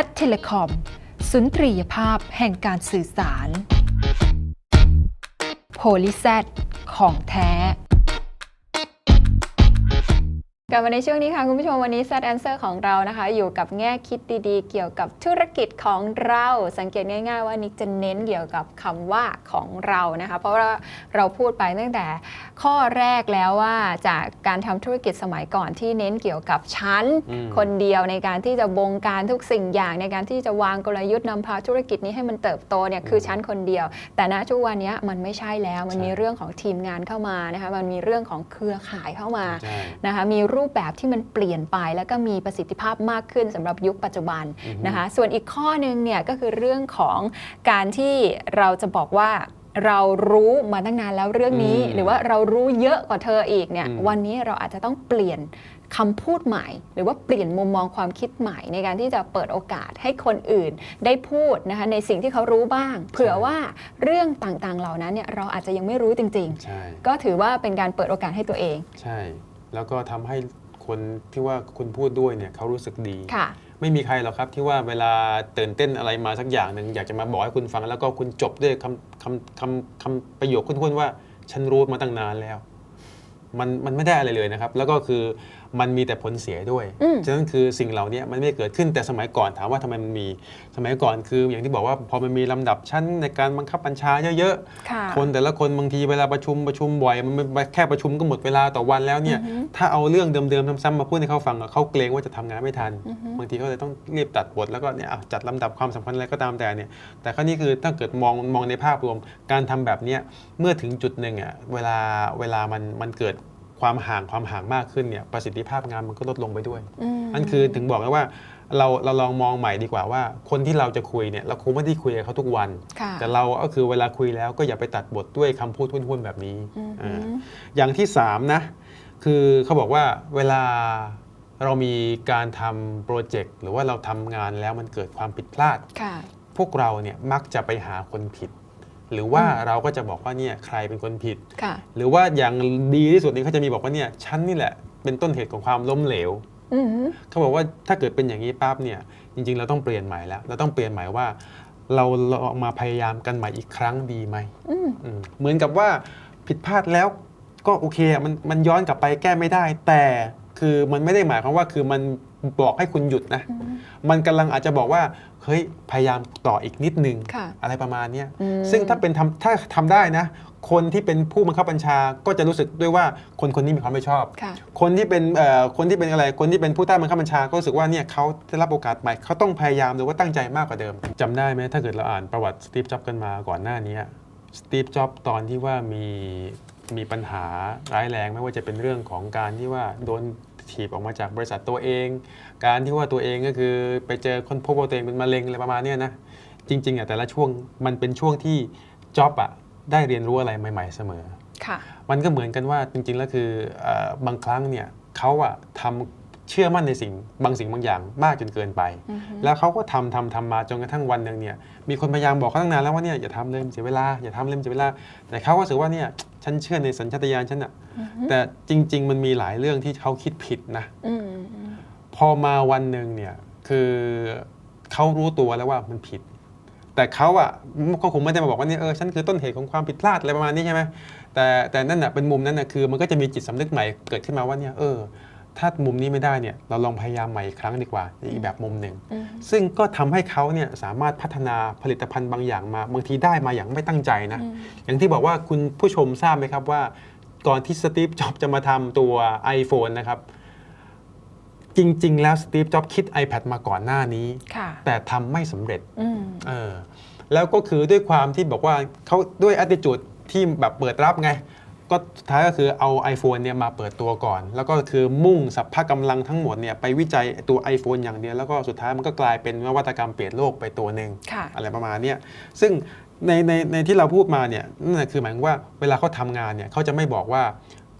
Cat Telecom สุนทรียภาพแห่งการสื่อสาร โพลิแซดของแท้ กลับมาในช่วงนี้ค่ะ คุณผู้ชมวันนี้ Set Answer ของเรานะคะ อยู่กับแง่คิดดีๆ เกี่ยวกับธุรกิจของเรา สังเกตง่ายๆว่านิกจะเน้นเกี่ยวกับคำว่าของเรานะคะ เพราะว่าเราพูดไปตั้งแต่ข้อแรกแล้วว่าจากการทำธุรกิจสมัยก่อนที่เน้นเกี่ยวกับชั้นอืมคนเดียวในการที่จะบงการทุกสิ่งอย่าง ในการที่จะวางกลยุทธ์นำพาธุรกิจนี้ให้มันเติบโตเนี่ยคือชั้นคนเดียว แต่ณทุกวันนี้มันไม่ใช่แล้วมันใช่มีเรื่องของทีมงานเข้ามานะคะมันมีเรื่องของเครือข่ายเข้ามาใช่นะคะมีรูปแบบที่มันเปลี่ยนไป แล้วก็มีประสิทธิภาพมากขึ้นสำหรับยุคปัจจุบันอือฮึนะคะส่วนอีกข้อหนึ่งเนี่ยก็คือเรื่องของการที่เราจะบอกว่าเรารู้มาตั้งนานแล้วเรื่องนี้อืมหรือว่าเรารู้เยอะกว่าเธออีกเนี่ยอืมวันนี้เราอาจจะต้องเปลี่ยนคำพูดใหม่ หรือว่าเปลี่ยนมุมมองความคิดใหม่ ในการที่จะเปิดโอกาสให้คนอื่นได้พูดนะคะในสิ่งที่เขารู้บ้าง เผื่อว่าเรื่องต่างๆเหล่านั้นเนี่ยเราอาจจะยังไม่รู้จริงใช่ๆก็ถือว่าเป็นการเปิดโอกาสให้ตัวเอง ใช่ แล้วก็ทำให้คนที่ว่าคุณพูดด้วยเนี่ยเขารู้สึกดีค่ะไม่มีใครหรอกครับที่ว่าเวลาตื่นเต้นอะไรมาสักอย่างหนึ่งอยากจะมาบอกให้คุณฟัง แล้วก็คุณจบด้วยคำคำคำคำประโยคคุณๆว่า ฉันรู้มาตั้งนานแล้ว มันมันไม่ได้อะไรเลยนะครับ แล้วก็คือ มันมีแต่ผลเสียด้วยอืมฉะนั้นคือสิ่งเหล่านี้มันไม่เกิดขึ้นแต่สมัยก่อนถามว่าทำไมมันมี สมัยก่อนคืออย่างที่บอกว่าพอมันมีลำดับชั้นในการบังคับบัญชาเยอะๆค่ะคนแต่ละคนบางทีเวลาประชุมประชุมบ่อยมันมันแค่ประชุมก็หมดเวลาต่อวันแล้วเนี่ยอือฮึถ้าเอาเรื่องเดิมๆซ้ำๆมาพูดให้เขาฟังอะเขาเกรงว่าจะทำงานไม่ทันอือฮึบางทีเขาเลยต้องรีบตัดบทแล้วก็เนี่ยอะจัดลำดับความสำคัญอะไรก็ตามแต่เนี่ยแต่ข้อนี้คือถ้าเกิดมองมองในภาพรวมการทำแบบเนี้ยเมื่อถึงจุดหนึ่งอะเวลาเวลามันมันเกิด ความห่างความห่างมากขึ้นเนี่ยประสิทธิภาพงานมันก็ลดลงไปด้วยมนั่นคือถึงบอกไงว่าเราเราลองมองใหม่ดีกว่าว่า คนที่เราจะคุยเนี่ยเราคงไม่ได้คุยกับเขาทุกวันค่ะแต่เราก็คือเวลาคุยแล้วก็อย่าไปตัดบทด้วยคำพูดทุ่นๆแบบนี้อือฮึอ่าอย่างที่สามนะคือเขาบอกว่าเวลาเรามีการทำโปรเจกต์หรือว่าเราทำงานแล้วมันเกิดความผิดพลาดค่ะพวกเราเนี่ยมักจะไปหาคนผิด หรือว่าเราก็จะบอกว่าเนี่ยใครเป็นคนผิด ค่ะ หรือว่าอย่างดีที่สุดนี่เขาจะมีบอกว่าเนี่ยฉันนี่แหละเป็นต้นเหตุของความล้มเหลว อือฮึเขาบอกว่าถ้าเกิดเป็นอย่างนี้ปั๊บเนี่ยจริง ๆ เราต้องเปลี่ยนใหม่แล้ว เราต้องเปลี่ยนใหม่ว่า เราลองมาพยายามกันใหม่อีกครั้งดีไหมอืมอืมเหมือนกับว่าผิดพลาดแล้วก็โอเคอะมันมันย้อนกลับไปแก้ไม่ได้ แต่คือมันไม่ได้หมายความว่าคือมัน บอกให้คุณหยุดนะ มันกำลังอาจจะบอกว่าเฮ้ยพยายามต่ออีกนิดนึงค่ะอะไรประมาณเนี้ยอืมซึ่งถ้าเป็นทำถ้าทำได้นะ คนที่เป็นผู้บังคับบัญชาก็จะรู้สึกด้วยว่าคนคนนี้มีความไม่ชอบค่ะคนที่เป็นเอ่อคนที่เป็นอะไรคนที่เป็นผู้ใต้บังคับบัญชาก็รู้สึกว่าเนี่ยเขาได้รับโอกาสใหม่เขาต้องพยายามหรือว่าตั้งใจมากกว่าเดิมจำได้ไหมถ้าเกิดเราอ่านประวัติสตีฟจ็อบกันมาก่อนหน้านี้สตีฟจ็อบตอนที่ว่ามีมีปัญหาร้ายแรงไม่ว่าจะเป็นเรื่องของการที่ว่าโดน ถีบออกมาจากบริษัทตัวเอง การที่ว่าตัวเองก็คือไปเจอคนพบว่าตัวเองเป็นมะเร็งอะไรประมาณเนี้ยนะจริงๆอะแต่ละช่วงมันเป็นช่วงที่จ็อบอะได้เรียนรู้อะไรใหม่ ๆเสมอค่ะมันก็เหมือนกันว่าจริงๆแล้วคือเออบางครั้งเนี่ยเขาอะทำ เชื่อมั่นในสิ่งบางสิ่งบางอย่างมากจนเกินไปอือฮึแล้วเขาก็ทำทำทำมาจนกระทั่งวันหนึ่งเนี่ยมีคนพยายามบอกเขาตั้งนานแล้วว่าเนี่ยอย่าทำเลยมันเสียเวลาอย่าทำเลยมันเสียเวลา แต่เขาก็รู้สึกว่าเนี่ยฉันเชื่อในสัญชาตญาณฉันอะแต่จริง ๆ มันมีหลายเรื่องที่เขาคิดผิดนะอืมอืมพอมาวันหนึ่งเนี่ยคือเขารู้ตัวแล้วว่ามันผิด แต่เขาอะก็คงไม่ได้มาบอกว่าเนี่ยเออฉันคือต้นเหตุของความผิดพลาดอะไรประมาณนี้ใช่ไหมแต่แต่นั่นน่ะเป็นมุมนั้นน่ะคือมันก็จะมีจิตสำนึกใหม่เกิดขึ้นมาว่าเนี่ยเออ ถ้ามุมนี้ไม่ได้เนี่ยเราลองพยายามใหม่อีกครั้งดีกว่าในอีกแบบมุมหนึ่งอืมซึ่งก็ทำให้เขาเนี่ยสามารถพัฒนาผลิตภัณฑ์บางอย่างมาบางทีได้มาอย่างไม่ตั้งใจนะอืมอย่างที่บอกว่าคุณผู้ชมทราบไหมครับว่า ก่อนที่สตีฟจ็อบจะมาทำตัว iPhone นะครับจริง ๆ แล้วสตีฟจ็อบคิด iPad มาก่อนหน้านี้ค่ะแต่ทำไม่สำเร็จอืมเออแล้วก็คือด้วยความที่บอกว่าเขาด้วย attitude ที่แบบเปิดรับไง ก็สุดท้ายก็คือเอา iPhone เนี่ยมาเปิดตัวก่อน แล้วก็คือมุ่งสัพพะกำลังทั้งหมดเนี่ยไปวิจัยตัว iPhone อย่างเดียว แล้วก็สุดท้ายมันก็กลายเป็นนวัตกรรมเปลี่ยนโลกไปตัวหนึ่งค่ะอะไรประมาณเนี้ยซึ่งในในในที่เราพูดมาเนี่ยนั่นนะคือหมายถึงว่าเวลาเขาทำงานเนี่ยเขาจะไม่บอกว่า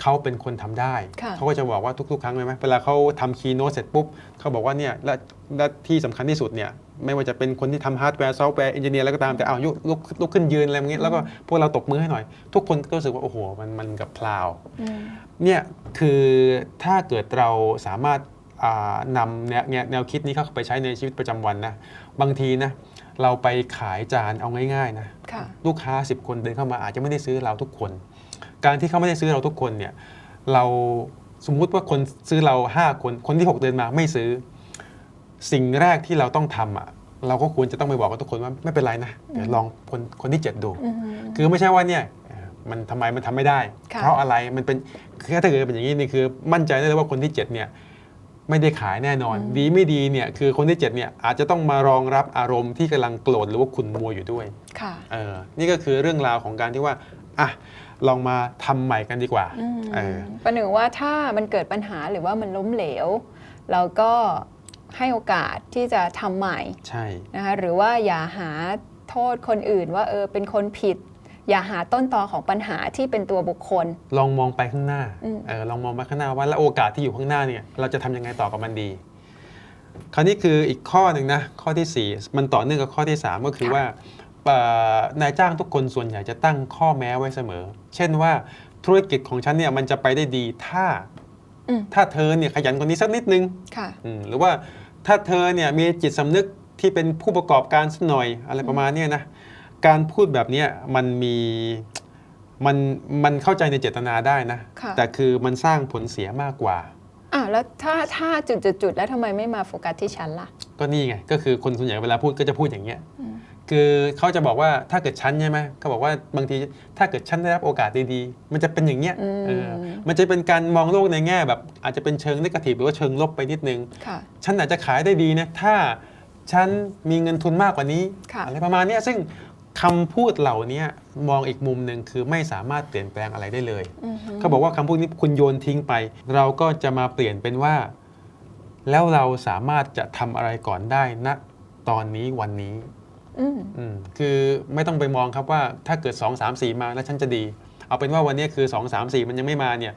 เขาเป็นคนทำได้ค่ะเขาก็จะบอกว่าทุกๆ ครั้งเลยไหมเวลาเขาทำคีโนเสร็จปุ๊บ เขาบอกว่าเนี่ยและและที่สำคัญที่สุดเนี่ยไม่ว่าจะเป็นคนที่ทำฮาร์ดแวร์ซอฟต์แวร์เอนจิเนียร์แล้วก็ตามแต่เอาวยุลุกลุกขึ้นยืนอะไรอย่างเงี้ยแล้วก็พวกเราตบมือให้หน่อย ทุกคนก็รู้สึกว่า โอ้โห มันมันกับพลาวอืมเนี่ยคือถ้าเกิดเราสามารถอ่านำแนวแนวแนวคิดนี้เข้าไปใช้ในชีวิตประจำวันนะบางทีนะเราไปขายจานเอาง่ายๆนะค่ะลูกค้า 10 คนเดินเข้ามาอาจจะไม่ได้ซื้อเราทุกคน การที่เขาไม่ได้ซื้อเราทุกคนเนี่ยเราสมมุติว่าคนซื้อเรา 5 คนคนที่ 6 เดินมาไม่ซื้อ สิ่งแรกที่เราต้องทำอะเราก็ควรจะต้องไปบอกกับทุกคนว่าไม่เป็นไรนะเดี๋ยวลองคนคนที่ 7 ดูอืมคือไม่ใช่ว่าเนี่ยเอ่อมันทำไมมันทำไม่ได้ค่ะเพราะอะไรมันเป็นคือถ้าเกิดเป็นอย่างนี้นี่คือมั่นใจได้เลยว่าคนที่ 7 เนี่ยไม่ได้ขายแน่นอน ดีไม่ดีเนี่ยคือคนที่7เนี่ยอาจจะต้องมารองรับอารมณ์ที่กำลังโกรธหรือว่าขุ่นมัวอยู่ด้วยค่ะเออนี่ก็คือเรื่องราวของการที่ว่าอะ ลองมาทำใหม่กันดีกว่าอืมเออประหนึ่งว่าถ้ามันเกิดปัญหาหรือว่ามันล้มเหลว เราก็ให้โอกาสที่จะทำใหม่ใช่นะคะหรือว่าอย่าหาโทษคนอื่นว่าเออเป็นคนผิด อย่าหาต้นตอของปัญหาที่เป็นตัวบุคคล ลองมองไปข้างหน้าอืมเออลองมองไปข้างหน้าว่าแล้วโอกาสที่อยู่ข้างหน้าเนี่ยเราจะทำยังไงต่อกับมันดี คราวนี้คืออีกข้อหนึ่งนะข้อที่ 4 มันต่อเนื่องกับข้อที่ 3 ก็คือว่าเอ่อ นายจ้างทุกคนส่วนใหญ่จะตั้งข้อแม้ไว้เสมอ เช่นว่าธุรกิจของฉันเนี่ยมันจะไปได้ดีถ้าอืมถ้าเธอเนี่ยขยันกว่านี้สักนิดนึงค่ะอืมหรือว่าถ้าเธอเนี่ยมีจิตสำนึกที่เป็นผู้ประกอบการสักหน่อยอะไรประมาณเนี้ยนะการพูดแบบเนี้ยมันมีมันมันเข้าใจในเจตนาได้นะค่ะแต่คือมันสร้างผลเสียมากกว่าอะแล้วถ้าถ้าจุดจุดจุดๆๆแล้วทำไมไม่มาโฟกัสที่ฉันล่ะ ก็นี่ไง ก็คือคนส่วนใหญ่เวลาพูดก็จะพูดอย่างเงี้ยอืม คือเขาจะบอกว่าถ้าเกิดฉันใช่ไหมเขาบอกว่าบางทีถ้าเกิดฉันได้รับโอกาสดีๆ มันจะเป็นอย่างเงี้ยอืมเออมันจะเป็นการมองโลกในแง่แบบอาจจะเป็นเชิงนกาทีฟหรือว่าเชิงลบไปนิดนึงค่ะฉันอาจจะขายได้ดีนะถ้าฉันมีเงินทุนมากกว่านี้ค่ะอะไรประมาณเนี้ยซึ่งคำพูดเหล่านี้มองอีกมุมหนึ่งคือไม่สามารถเปลี่ยนแปลงอะไรได้เลยอือฮึเขาบอกว่าคำพูดนี้คุณโยนทิ้งไป เราก็จะมาเปลี่ยนเป็นว่า แล้วเราสามารถจะทำอะไรก่อนได้ณตอนนี้วันนี้ อืมอืมคือไม่ต้องไปมองครับว่าถ้าเกิด 2 3 4 มาแล้วฉันจะดี เอาเป็นว่าวันนี้คือ 2 3 4 มันยังไม่มาเนี่ย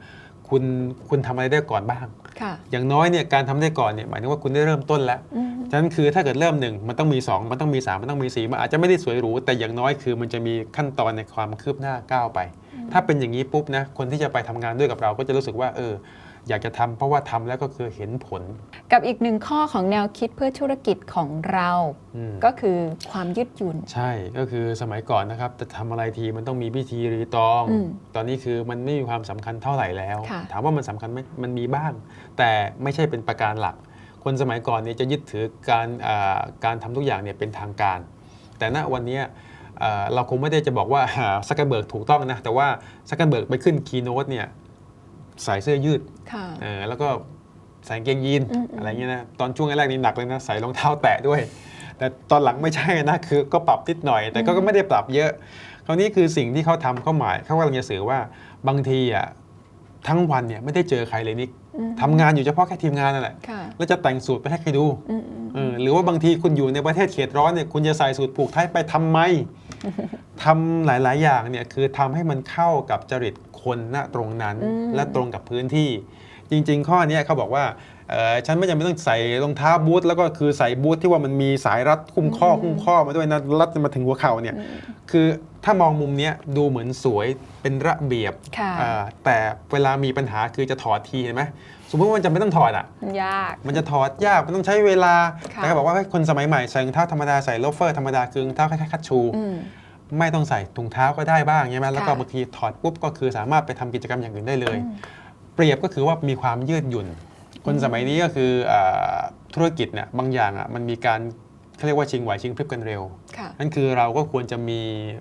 คุณคุณทำอะไรได้ก่อนบ้างค่ะอย่างน้อยเนี่ยการทำได้ก่อนเนี่ยหมายถึงว่าคุณได้เริ่มต้นแล้วอืมฉะนั้นคือถ้าเกิดเริ่มหนึ่งมันต้องมี 2 มันต้องมี 3 มันต้องมี4มันอาจจะไม่ได้สวยหรู แต่อย่างน้อยคือมันจะมีขั้นตอนในความคืบหน้าก้าวไป ถ้าเป็นอย่างนี้ปุ๊บนะคนที่จะไปทำงานด้วยกับเราก็จะรู้สึกว่าเออ อยากจะทำเพราะว่าทำแล้วก็คือเห็นผล กับอีกหนึ่งข้อของแนวคิดเพื่อธุรกิจของเราอืม ก็คือความยืดหยุ่น ใช่ก็คือสมัยก่อนนะครับจะทำอะไรทีมันต้องมีพิธีรีตอง อืมตอนนี้คือมันไม่มีความสำคัญเท่าไหร่แล้ว ค่ะ ถามว่ามันสำคัญไหมมันมีบ้าง แต่ไม่ใช่เป็นประการหลัก คนสมัยก่อนเนี่ยจะยึดถือการอ่าการทำทุกอย่างเนี่ยเป็นทางการ แต่ณวันเนี้ยเอ่อเราคงไม่ได้จะบอกว่า ซักเกอร์เบิร์กถูกต้องนะ แต่ว่าซักเกอร์เบิร์กไปขึ้นคีโนตเนี่ย ใส่เสื้อยืดค่ะเออแล้วก็ใส่กางเกงยีนอืมอืมอะไรเงี้ยนะตอนช่วงแรกๆนี่หนักเลยนะใส่รองเท้าแตะด้วย แต่ตอนหลังไม่ใช่นะคือก็ปรับนิดหน่อย แต่ก็ก็ไม่ได้ปรับเยอะ คราวนี้คือสิ่งที่เขาทำเขาหมายเขากำลังจะสื่อว่าบางทีอะทั้งวันเนี่ยไม่ได้เจอใครเลยนิกอืมทำงานอยู่เฉพาะแค่ทีมงานนั่นแหละค่ะแล้วจะแต่งสูตรไปให้ใครดูอืมอืมเออหรือว่าบางทีคุณอยู่ในประเทศเขตร้อนเนี่ยคุณจะใส่สูตรผูกไทยไปทำไม ทำหลาย ๆ อย่างเนี่ยคือทำให้มันเข้ากับจริตคนณตรงนั้นอืมและตรงกับพื้นที่ จริง ๆ ข้อเนี้ยเขาบอกว่าเออฉันไม่จำเป็นต้องใส่รองเท้าบูทแล้วก็คือใส่บูทที่ว่ามันมีสายรัดคุ้มข้อคุ้มข้อมาด้วยนะรัดมาถึงหัวเข่าเนี่ยอืมคือ ถ้ามองมุมเนี้ยดูเหมือนสวยเป็นระเบียบค่ะอ่าแต่เวลามีปัญหาคือจะถอดทีเห็นไหมสมมติว่ามันจะไม่ต้องถอดอะมันยาก มันจะถอดยาก มันต้องใช้เวลาค่ะแต่เขาบอกว่าให้คนสมัยใหม่ใส่รองเท้าธรรมดาใส่โลฟเฟอร์ธรรมดาคือรองเท้าแค่คัชชูอืมไม่ต้องใส่ถุงเท้าก็ได้บ้างใช่ไหมแล้วก็ค่ะบางทีถอดปุ๊บก็คือสามารถไปทำกิจกรรมอย่างอื่นได้เลยอืมเปรียบก็คือว่ามีความยืดหยุ่น คนสมัยนี้ก็คืออาธุรกิจเนี่ยบางอย่างอะมันมีการ เขาเรียกว่าชิงไหวชิงพริบกันเร็วค่ะนั่นคือเราก็ควรจะมี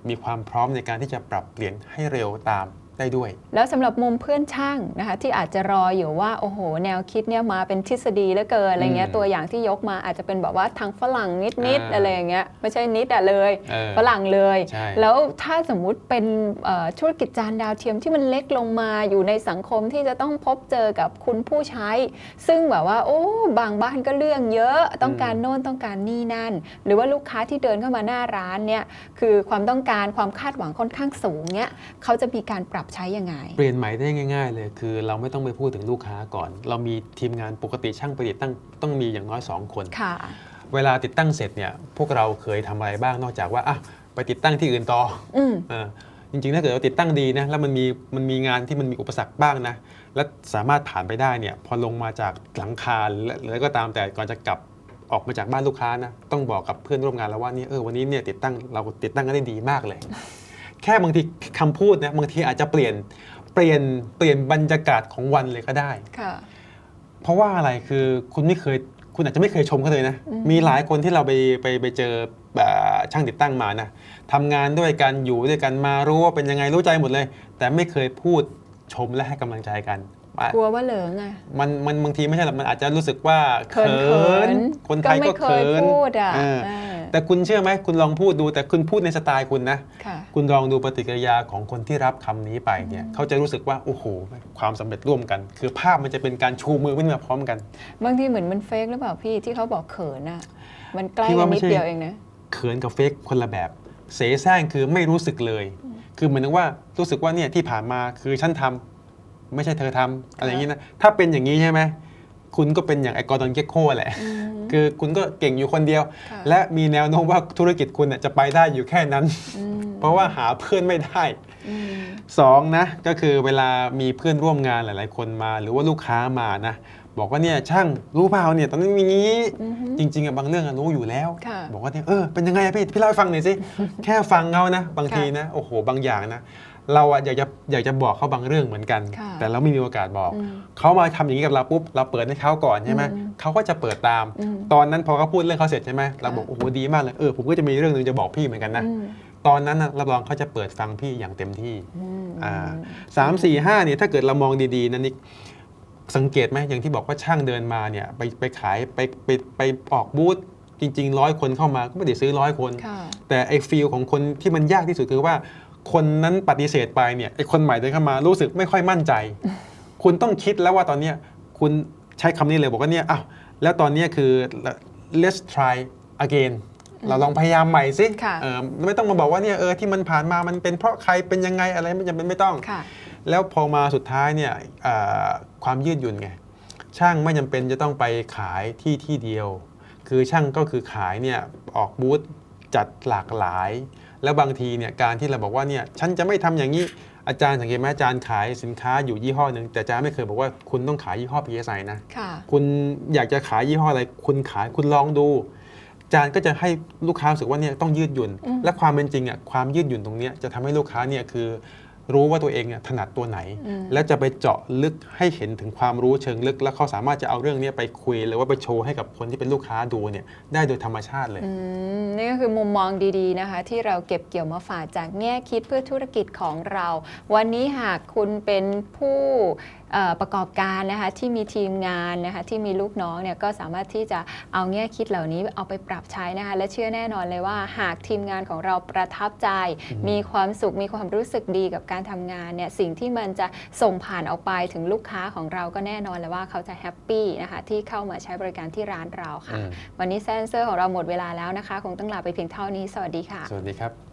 มีความพร้อมในการที่จะปรับเปลี่ยนให้เร็วตาม ได้ด้วย แล้วสำหรับมุมเพื่อนช่างนะคะที่อาจจะรออยู่ว่าโอ้โห แนวคิดเนี่ยมาเป็นทฤษฎีเหลือเกินอะไรเงี้ยอืมตัวอย่างที่ยกมาอาจจะเป็นแบบว่าทางฝรั่งนิดๆอ่าอะไรอย่างเงี้ยไม่ใช่นิดอะเลยเออฝรั่งเลยใช่แล้วถ้าสมมุติเป็นเอ่อธุรกิจจานดาวเทียมที่มันเล็กลงมาอยู่ในสังคมที่จะต้องพบเจอกับคุณผู้ใช้ ซึ่งแบบว่าโอ้บางบ้านก็เรื่องเยอะต้องการโน่นต้องการนี่นั่น หรือว่าลูกค้าที่เดินเข้ามาหน้าร้านเนี่ยคือความต้องการความคาดหวังค่อนข้างสูงเนี่ยเขาจะมีการปรับใช้ยังไง เปลี่ยนใหม่ได้ง่าย ๆ เลย คือเราไม่ต้องไปพูดถึงลูกค้าก่อน เรามีทีมงานปกติช่างประดิษฐ์ตั้งต้องมีอย่างน้อย 2 คนค่ะ เวลาติดตั้งเสร็จเนี่ยพวกเราเคยทำอะไรบ้างนอกจากว่าอะไปติดตั้งที่อื่นต่ออืมเออจริงๆถ้าเกิดเราติดตั้งดีนะแล้วมันมีมันมีงานที่มันมีอุปสรรคบ้างนะและสามารถผ่านไปได้เนี่ยพอลงมาจากหลังคาหรือหรืออะไรก็ตามแต่ก่อนจะกลับออกมาจากบ้านลูกค้านะต้องบอกกับเพื่อนร่วมงานแล้วว่านี่เออวันนี้เนี่ยติดตั้งเราติดตั้งกันได้ดีมากเลย แค่บางทีคำพูดนะบางทีอาจจะเปลี่ยนเปลี่ยนเปลี่ยนบรรยากาศของวันเลยก็ได้ค่ะเพราะว่าอะไรคือคุณไม่เคยคุณอาจจะไม่เคยชมเขาเลยนะอืมมีหลายคนที่เราไปไปไปเจอแบบช่างติดตั้งมานะทำงานด้วยกันอยู่ด้วยกันมารู้ว่าเป็นยังไงรู้ใจหมดเลย แต่ไม่เคยพูดชมและให้กำลังใจกันอะกลัวว่าเหลิงอะมันมันบางทีไม่ใช่หรอกมันอาจจะรู้สึกว่าเขินเขินคนไทยก็ไม่เคเขิยนพูดอะเออเออ แต่คุณเชื่อไหมคุณลองพูดดู แต่คุณพูดในสไตล์คุณนะค่ะ คุณลองดูปฏิกิริยาของคนที่รับคำนี้ไปเนี่ยเขาจะรู้สึกว่าโอ้โหความสำเร็จร่วมกัน คือภาพมันจะเป็นการชูมือขึ้นมาพร้อมกัน บางทีเหมือนมันเฟกหรือเปล่าพี่ที่เขาบอกเขินอะ มันใกล้พี่กัว่านไม่นิดใช่ เดียวเองนะ เขินกับเฟกคนละแบบ เสแสร้งคือไม่รู้สึกเลย คือเหมือนกับว่ารู้สึกว่าเนี่ยที่ผ่านมาคือฉันทำไม่ใช่เธอทำอะไรอย่างนี้นะถ้าเป็นอย่างนี้ใช่ไหมคุณก็เป็นอย่างไอ้กอร์ดอนเกคโคแหละ คือคุณก็เก่งอยู่คนเดียวค่ะและมีแนวโน้มว่าธุรกิจคุณน่ะจะไปได้อยู่แค่นั้นอืมเพราะว่าหาเพื่อนไม่ได้อืมสองนะก็คือเวลามีเพื่อนร่วมงานหลาย ๆ คนมา หรือว่าลูกค้ามานะ บอกว่าเนี่ยช่างรู้เปล่าเนี่ยตอนนั้นมีงี้อือฮึจริงๆอะบางเรื่องอะรู้อยู่แล้วค่ะบอกว่าเนี่ยเออเป็นยังไงอะพี่พี่เล่าให้ฟังหน่อยสิแค่ฟังเขานะ บางค่ะทีนะโอ้โหบางอย่างนะเราอะอยากจะอยากจะบอกเขาบางเรื่องเหมือนกันค่ะแต่เราไม่มีโอกาสบอกอืมเขามาทำอย่างนี้กับเราปุ๊บเราเปิดให้เขาก่อนใช่ไหมอืมเขาก็จะเปิดตามอืมตอนนั้นพอเขาพูดเรื่องเขาเสร็จใช่ไหมเราค่ะบอกโอ้โหดีมากเลยเออผมก็จะมีเรื่องหนึ่งจะบอกพี่เหมือนกันนะอืมตอนนั้นนะรับรองเขาจะเปิดฟังพี่อย่างเต็มที่อืมอ่าสามสี่ห้าเนี่ยถ้าเกิดเรามองดีๆนะนิก สังเกตไหมอย่างที่บอกว่าช่างเดินมาเนี่ยไปไปขายไปไปไปออกบูธจริงๆร้อยคนเข้ามาก็ไม่ได้ซื้อร้อยคนค่ะแต่ไอ้ฟีลของคนที่มันยากที่สุดคือว่า คนนั้นปฏิเสธไปเนี่ยไอ้คนใหม่เดินเข้ามารู้สึกไม่ค่อยมั่นใจ คุณต้องคิดแล้วว่าตอนเนี้ยคุณใช้คำนี้เลยบอกว่าเนี่ยอ้าวแล้วตอนเนี้ยคือ let's try again เราลองพยายามใหม่สิค่ะเออไม่ต้องมาบอกว่าเนี่ยเออที่มันผ่านมามันเป็นเพราะใครเป็นยังไงอะไรไม่จำเป็นไม่ต้องค่ะแล้วพอมาสุดท้ายเนี่ยเอ่อ ความยืดหยุ่นไงช่างไม่จำเป็นจะต้องไปขายที่ที่เดียว คือช่างก็คือขายเนี่ยออกบูธจัดหลากหลาย แล้วบางทีเนี่ยการที่เราบอกว่าเนี่ยฉันจะไม่ทำอย่างนี้อาจารย์สังเกตไหมอาจารย์ขายสินค้าอยู่ยี่ห้อหนึ่งแต่อาจารย์ไม่เคยบอกว่าคุณต้องขายยี่ห้อ PSI นะค่ะคุณอยากจะขายยี่ห้ออะไร คุณขายคุณลองดูอาจารย์ก็จะให้ลูกค้ารู้สึกว่าเนี่ยต้องยืดหยุ่นอืมและความเป็นจริงอะความยืดหยุ่นตรงเนี้ยจะทำให้ลูกค้าเนี่ยคือ รู้ว่าตัวเองเนี่ยถนัดตัวไหนอืมแล้วจะไปเจาะลึกให้เห็นถึงความรู้เชิงลึก แล้วเขาสามารถจะเอาเรื่องเนี้ยไปคุย หรือว่าไปโชว์ให้กับคนที่เป็นลูกค้าดูเนี่ยได้โดยธรรมชาติเลยอืมนี่ก็คือมุมมองดีๆนะคะ ที่เราเก็บเกี่ยวมาฝากจากแง่คิดเพื่อธุรกิจของเรา วันนี้หากคุณเป็นผู้เอ่อ ประกอบการนะคะที่มีทีมงานนะคะที่มีลูกน้องเนี่ยก็สามารถที่จะเอาแง่คิดเหล่านี้เอาไปปรับใช้นะคะและเชื่อแน่นอนเลยว่า หากทีมงานของเราประทับใจ มีความสุขมีความรู้สึกดีกับการทำงานเนี่ยสิ่งที่มันจะส่งผ่านออกไปถึงลูกค้าของเราก็แน่นอนเลยว่าเขาจะแฮปปี้นะคะที่เข้ามาใช้บริการที่ร้านเราค่ะอืมวันนี้แซนเซอร์ของเราหมดเวลาแล้วนะคะ คงต้องลาไปเพียงเท่านี้ สวัสดีค่ะ สวัสดีครับ